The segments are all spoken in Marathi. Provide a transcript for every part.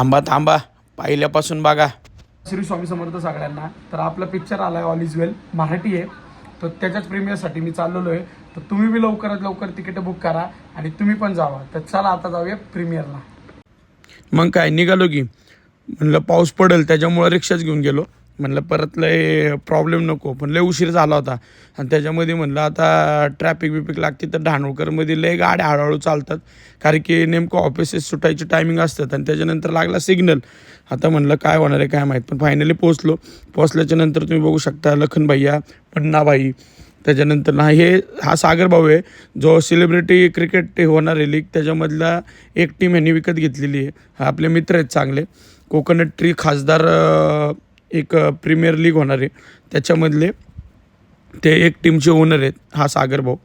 थांबा थांबा. पहिल्यापासून बघा. श्री स्वामी समर्थ सगळ्यांना. तर आपला पिक्चर आलाय ऑल इज वेल मराठी आहे. तर त्याच्याच प्रीमियरसाठी मी चाललेलो आहे. तर तुम्ही बी लवकरात लवकर तिकीट बुक करा आणि तुम्ही पण जावा. तर चला आता जाऊया प्रीमियरला मग काय निघालो की. म्हणलं पाऊस पडेल त्याच्यामुळं रिक्षाच घेऊन गेलो. म्हणलं परत लय प्रॉब्लेम नको. पण लय उशीर झाला होता. आणि त्याच्यामध्ये म्हणलं आता ट्रॅफिक बिपिक लागते तर डहाणूकरमध्ये लय गाड्या हळूहळू चालतात. कारण की नेमकं ऑफिसेस सुटायचे टायमिंग असतात आणि त्याच्यानंतर लागला सिग्नल आता म्हणलं काय होणार आहे काय माहीत. पण फायनली पोचलो पोचल्याच्या नंतर तुम्ही बघू शकता लखन भैया पन्नाबाई त्याच्यानंतर ना हे हा सागर भाऊ आहे जो सेलिब्रिटी क्रिकेट होणार आहे लीग त्याच्यामधला एक टीम यांनी विकत घेतलेली आहे. हा आपले मित्र आहेत चांगले. कोकोनट ट्री खासदार एक प्रीमियर लीग होणार आहे. त्याच्यामधले ते एक टीमचे ओनर आहेत हा सागर भाऊ.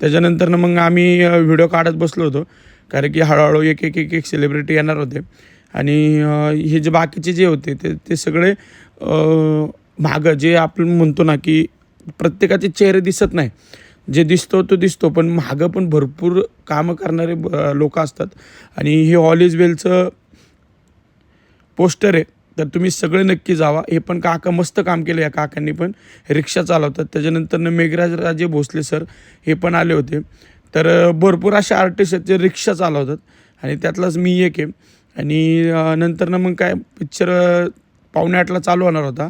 त्याच्यानंतरनं मग आम्ही व्हिडिओ काढत बसलो होतो. कारण की हळूहळू एक एक एक एक सेलिब्रिटी येणार होते. आणि हे जे बाकीचे जे होते ते ते सगळे मागं जे आपण म्हणतो ना की प्रत्येकाचे चेहरे दिसत नाही. जे दिसतो तो दिसतो पण मागं पण भरपूर कामं करणारे लोक असतात. आणि हे ऑल इज वेलचं पोस्टर आहे. तर तुम्ही सगळे नक्की जावा. हे पण काका मस्त काम केलं या काकांनी पण. रिक्षा चालवतात. त्याच्यानंतरनं मेघराज राजे भोसले सर हे पण आले होते. तर भरपूर असे आर्टिस्ट आहेत जे रिक्षा चालवतात. आणि त्यातलाच मी एक आहे. आणि नंतरनं मग काय पिक्चर पावणे आठला चालू होणार होता.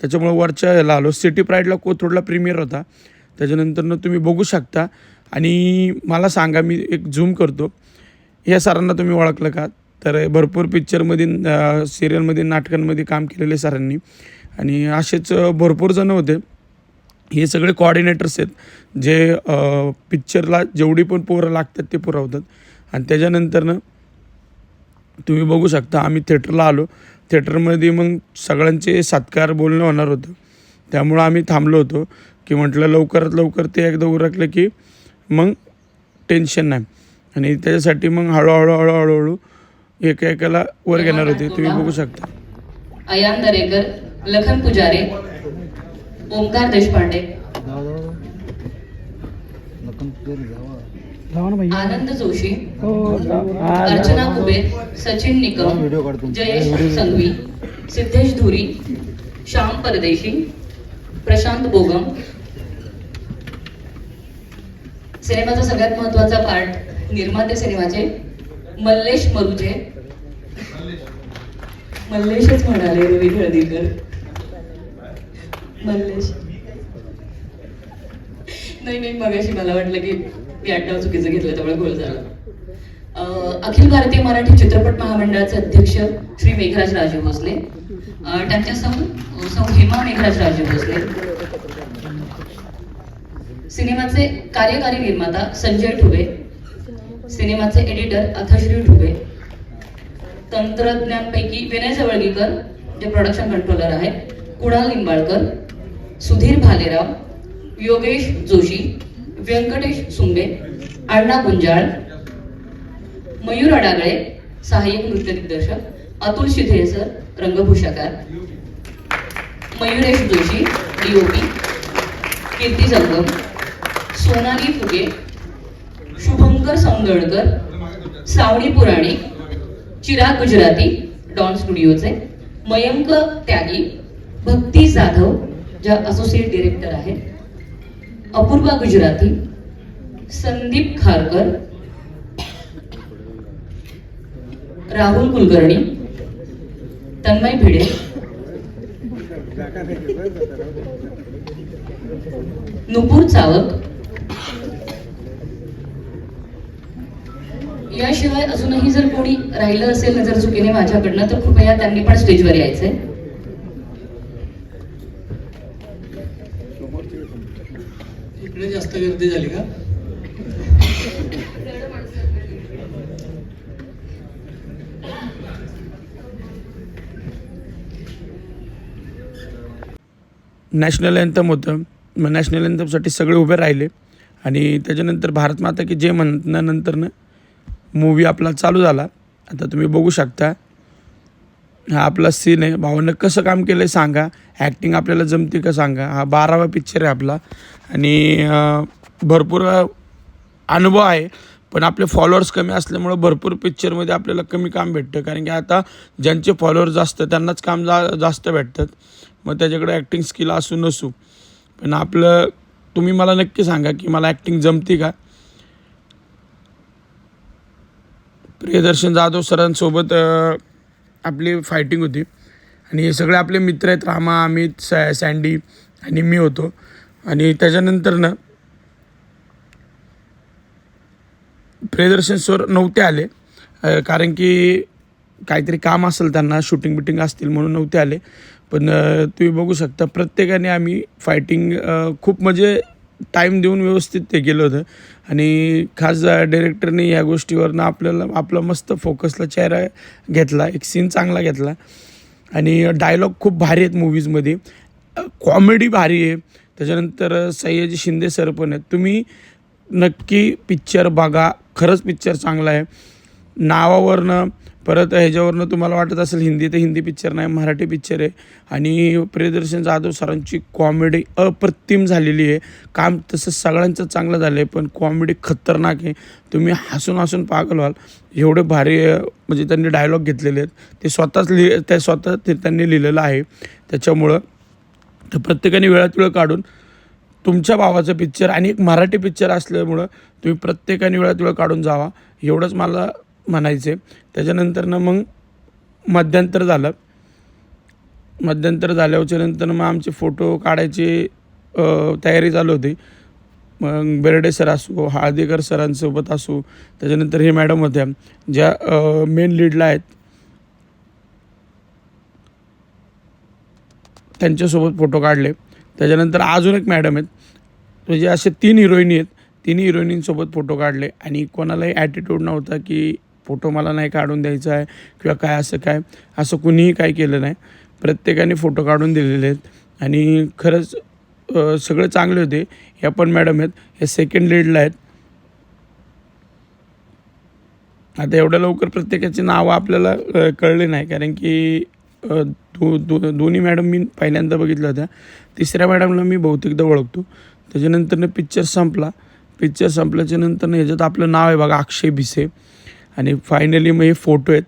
त्याच्यामुळं वरच्या ह्याला आलो. सिटी प्राईडला कोथरूडला प्रीमियर होता. त्याच्यानंतरनं तुम्ही बघू शकता. आणि मला सांगा मी एक झूम करतो. या सरांना तुम्ही ओळखलं का? तर भरपूर पिक्चरमध्ये सिरियलमध्ये नाटकांमध्ये काम केलेले सरांनी. आणि असेच भरपूर जण होते. हे सगळे कॉर्डिनेटर्स आहेत जे पिक्चरला जेवढी पण पोरं लागतात ते पुरवतात. आणि त्याच्यानंतरनं तुम्ही बघू शकता आम्ही थिएटरला आलो. थिएटरमध्ये मग सगळ्यांचे सत्कार बोलणं होणार होतं. त्यामुळं आम्ही थांबलो होतो की म्हटलं लवकरात लवकर ते एकदा उरकलं की मग टेन्शन नाही. आणि त्याच्यासाठी मग हळूहळू हळूहळू एका एकाला वर घेणार होते. तुम्ही बघू शकता. अयान दरेकर लखन पुजारे ओमकार देशपांडे. आनंद जोशी अर्चना कुबेर सचिन निकम जयेश संघवी सिद्धेश धुरी श्याम परदेशी प्रशांत बोगम. सिनेमाचा सगळ्यात महत्त्वाचा पार्ट निर्माते सिनेमाचे मल्लेश मरुजे. मल्लेशच म्हणाले रवी हळदीकर मल्लेश. नाही नाही मगाशी मला वाटलं की मी आडनाव चुकीचं घेतलं त्यामुळे गोल झाला. अखिल भारतीय मराठी चित्रपट महामंडळाचे अध्यक्ष श्री मेघराज राजे भोसले. त्यांच्या सौ सौ हेमा मेघराज राजे भोसले. सिनेमाचे कार्यकारी निर्माता संजय ठुबे. सिनेमाचे एडिटर अथश्री ठुबे तंत्रज्ञांपैकी विनय जवळगीकर जे प्रोडक्शन कंट्रोलर आहेत कुणाल लिंबाळकर सुधीर भालेराव योगेश जोशी व्यंकटेश सुंबे अण्णा गुंजाळ मयूर अडागळे सहाय्यक नृत्य दिग्दर्शक अतुल शिधे सर रंगभूषाकार मयुरेश जोशी डीओपी कीर्ती जंगम सोनाली फुगे मधुकर सौंदळकर सावणी पुराणी चिराग गुजराती डॉन स्टुडिओचे मयंक त्यागी भक्ती जाधव ज्या असोसिएट डिरेक्टर आहेत अपूर्वा गुजराती संदीप खारकर राहुल कुलकर्णी तन्मय भिडे नुपूर चावक याशिवाय अजूनही जर कोणी राहिलं असेल नजर चुकीने माझ्याकडनं तर कृपया त्यांनी पण स्टेजवर यायचंय. इकडे जास्त गर्दी झाली का? नॅशनल अँथम होतं. मग नॅशनल अँथमसाठी सगळे उभे राहिले. आणि त्याच्यानंतर भारत माता की जे म्हणण्यानंतरनं मूवी आपला चालू झाला. आता तुम्ही बघू शकता. हा आपला सीन आहे. भावानं कसं काम केलं आहे सांगा. ॲक्टिंग आपल्याला जमते का सांगा. हा बारावा पिक्चर आहे आपला. आणि भरपूर अनुभव आहे. पण आपले फॉलोअर्स कमी असल्यामुळं भरपूर पिक्चरमध्ये आपल्याला कमी काम भेटतं. कारण की आता ज्यांचे फॉलोअर्स जास्त त्यांनाच काम जा जास्त भेटतात. मग त्याच्याकडे ॲक्टिंग स्किल असू नसू. पण आपलं तुम्ही मला नक्की सांगा की मला ॲक्टिंग जमते का? प्रियदर्शन जाधव सरांसोबत आपली फायटिंग होती. आणि हे सगळे आपले मित्र आहेत रामा अमित सॅ सँडी आणि मी होतो. आणि त्याच्यानंतर ना प्रियदर्शन सर नव्हते आले. कारण की काहीतरी काम असेल त्यांना शूटिंग बिटिंग असतील म्हणून नव्हते आले. पण तुम्ही बघू शकता प्रत्येकाने आम्ही फायटिंग खूप म्हणजे टाईम देऊन व्यवस्थित ते केलं होतं. आणि खास डिरेक्टरने या गोष्टीवरनं आपल्याला आपला मस्त फोकसला चेहरा घेतला एक सीन चांगला घेतला. आणि डायलॉग खूप भारी आहेत मूवीजमध्ये कॉमेडी भारी आहे. त्याच्यानंतर सय्यजी शिंदे सर पण आहेत. तुम्ही नक्की पिक्चर बघा. खरंच पिक्चर चांगला आहे. नावावरनं परत ह्याच्यावरनं तुम्हाला वाटत असेल हिंदी तर हिंदी पिक्चर नाही मराठी पिक्चर आहे. आणि प्रियदर्शन जाधव सरांची कॉमेडी अप्रतिम झालेली आहे. काम तसं सगळ्यांचं चांगलं झालं आहे पण कॉमेडी खतरनाक आहे. तुम्ही हसून हसून पागल व्हाल. एवढे भारी म्हणजे त्यांनी डायलॉग घेतलेले आहेत. ते स्वतःच लिहि ते स्वतः ते त्यांनी लिहिलेलं आहे. त्याच्यामुळं तर प्रत्येकाने वेळात वेळ काढून तुमच्या भावाचं पिक्चर आणि एक मराठी पिक्चर असल्यामुळं तुम्ही प्रत्येकाने वेळात वेळ काढून जावा. एवढंच मला म्हणायचे. त्याच्यानंतरनं मग मध्यंतर झालं. मध्यंतर झाल्याच्यानंतर मग आमचे फोटो काढायची तयारी चालू होती. मग बेर्डे सर असो हळदीकर सरांसोबत असो त्याच्यानंतर हे मॅडम होत्या ज्या मेन लीडला आहेत. त्यांच्यासोबत फोटो काढले. त्याच्यानंतर अजून एक मॅडम आहेत. म्हणजे असे तीन हिरोईनी आहेत. तिन्ही हिरोईनींसोबत फोटो काढले. आणि कोणालाही ॲटिट्यूड नव्हता की फोटो मला नाही काढून द्यायचा आहे किंवा काय असं काय असं कुणीही काय केलं नाही. प्रत्येकाने फोटो काढून दिलेले आहेत. आणि खरंच सगळं चांगले होते. ह्या पण मॅडम आहेत. हे सेकंड लीडला आहेत. आता एवढ्या लवकर प्रत्येकाची नावं आपल्याला कळले नाही. कारण की दो दो दोन्ही मॅडम मी पहिल्यांदा बघितल्या होत्या. तिसऱ्या मॅडमला मी बहुतेकदा ओळखतो. त्याच्यानंतरनं पिक्चर संपला. पिक्चर संपल्याच्या नंतरनं ह्याच्यात आपलं नाव आहे बघा अक्षय भिसे. आणि फायनली मग हे फोटो आहेत.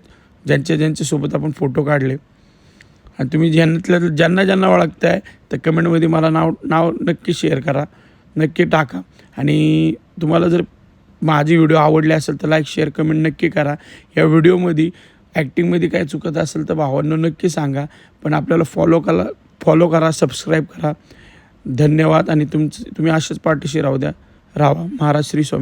ज्यांच्या ज्यांच्यासोबत आपण फोटो काढले. आणि तुम्ही ज्यांना ज्यांना ज्यांना ओळखताय तर कमेंटमध्ये मला नाव नाव नक्की शेअर करा. नक्की टाका. आणि तुम्हाला जर माझी व्हिडिओ आवडली असेल तर लाईक शेअर कमेंट नक्की करा. या व्हिडिओमध्ये ॲक्टिंगमध्ये काय चुकत असेल तर भावांना नक्की सांगा. पण आपल्याला फॉलो करा फॉलो करा सबस्क्राईब करा. धन्यवाद. आणि तुमचं तुम्ही अशाच पाठीशी राहू द्या. राहा महाराज श्री स्वामी.